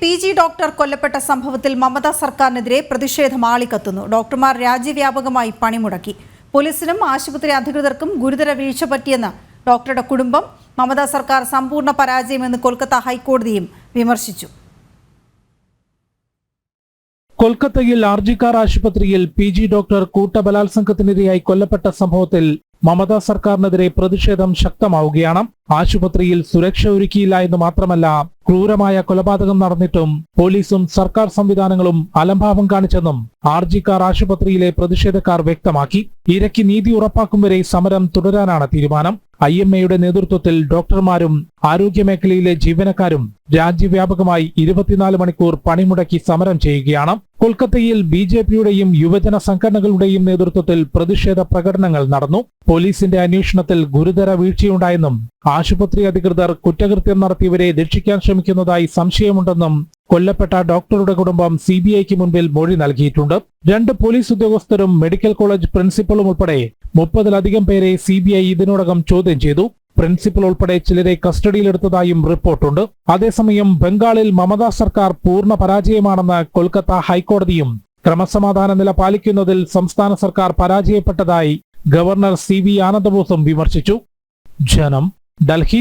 P G doctor കൊല്ലപ്പെട്ട സംഭവത്തിൽ മമതാ സർക്കാരിനെതിരെ പ്രതിഷേധം ആളിക്കത്തുന്നു. ഡോക്ടർമാർ രാജ്യവ്യാപകമായി പണിമുടക്കി. പോലീസിനും ആശുപത്രി അധികൃതർക്കും ഗുരുതര വീഴ്ച പറ്റിയെന്ന് ഡോക്ടറുടെ കുടുംബം മമതാ സർക്കാർ സമ്പൂർണ പരാജയമെന്ന് കൊൽക്കത്ത ഹൈക്കോടതിയും വിമർശിച്ചു. കൊൽക്കത്തയിൽ ആർജിക്കാർ ആശുപത്രിയിൽ പി ജി ഡോക്ടർ കൂട്ടബലാത്സംഗത്തിനിരയായി കൊല്ലപ്പെട്ട സംഭവത്തിൽ മമതാ സർക്കാരിനെതിരെ പ്രതിഷേധം ശക്തമാവുകയാണ്. ആശുപത്രിയിൽ സുരക്ഷ ഒരുക്കിയില്ല എന്ന് മാത്രമല്ല ക്രൂരമായ കൊലപാതകം നടന്നിട്ടും പോലീസും സർക്കാർ സംവിധാനങ്ങളും അലംഭാവം കാണിച്ചെന്നും ആർജിക്കാർ ആശുപത്രിയിലെ പ്രതിഷേധക്കാർ വ്യക്തമാക്കി. ഇരയ്ക്ക് നീതി ഉറപ്പാക്കും വരെ സമരം തുടരാനാണ് തീരുമാനം. ഐ എം എയുടെ നേതൃത്വത്തിൽ ഡോക്ടർമാരും ആരോഗ്യമേഖലയിലെ ജീവനക്കാരും രാജ്യവ്യാപകമായി ഇരുപത്തിനാല് മണിക്കൂർ പണിമുടക്കി സമരം ചെയ്യുകയാണ്. കൊൽക്കത്തയിൽ ബി ജെ പിയുടെയും യുവജന സംഘടനകളുടെയും നേതൃത്വത്തിൽ പ്രതിഷേധ പ്രകടനങ്ങൾ നടന്നു. പോലീസിന്റെ അന്വേഷണത്തിൽ ഗുരുതര വീഴ്ചയുണ്ടായെന്നും ആശുപത്രി അധികൃതർ കുറ്റകൃത്യം നടത്തിയവരെ രക്ഷിക്കാൻ ശ്രമിക്കുന്നതായി സംശയമുണ്ടെന്നും കൊല്ലപ്പെട്ട ഡോക്ടറുടെ കുടുംബം സി ബി ഐക്ക് മുൻപിൽ മൊഴി നൽകിയിട്ടുണ്ട്. രണ്ട് പോലീസ് ഉദ്യോഗസ്ഥരും മെഡിക്കൽ കോളേജ് പ്രിൻസിപ്പളും ഉൾപ്പെടെ മുപ്പതിലധികം പേരെ സി ബി ഐ ഇതിനോടകം ചോദ്യം ചെയ്തു. പ്രിൻസിപ്പൽ ഉൾപ്പെടെ ചിലരെ കസ്റ്റഡിയിലെടുത്തതായും റിപ്പോർട്ടുണ്ട്. അതേസമയം ബംഗാളിൽ മമതാ സർക്കാർ പൂർണ പരാജയമാണെന്ന് കൊൽക്കത്ത ഹൈക്കോടതിയും ക്രമസമാധാന നില പാലിക്കുന്നതിൽ സംസ്ഥാന സർക്കാർ പരാജയപ്പെട്ടതായി ഗവർണർ സി വി ആനന്ദബോസും വിമർശിച്ചു. ജനം ഡൽഹി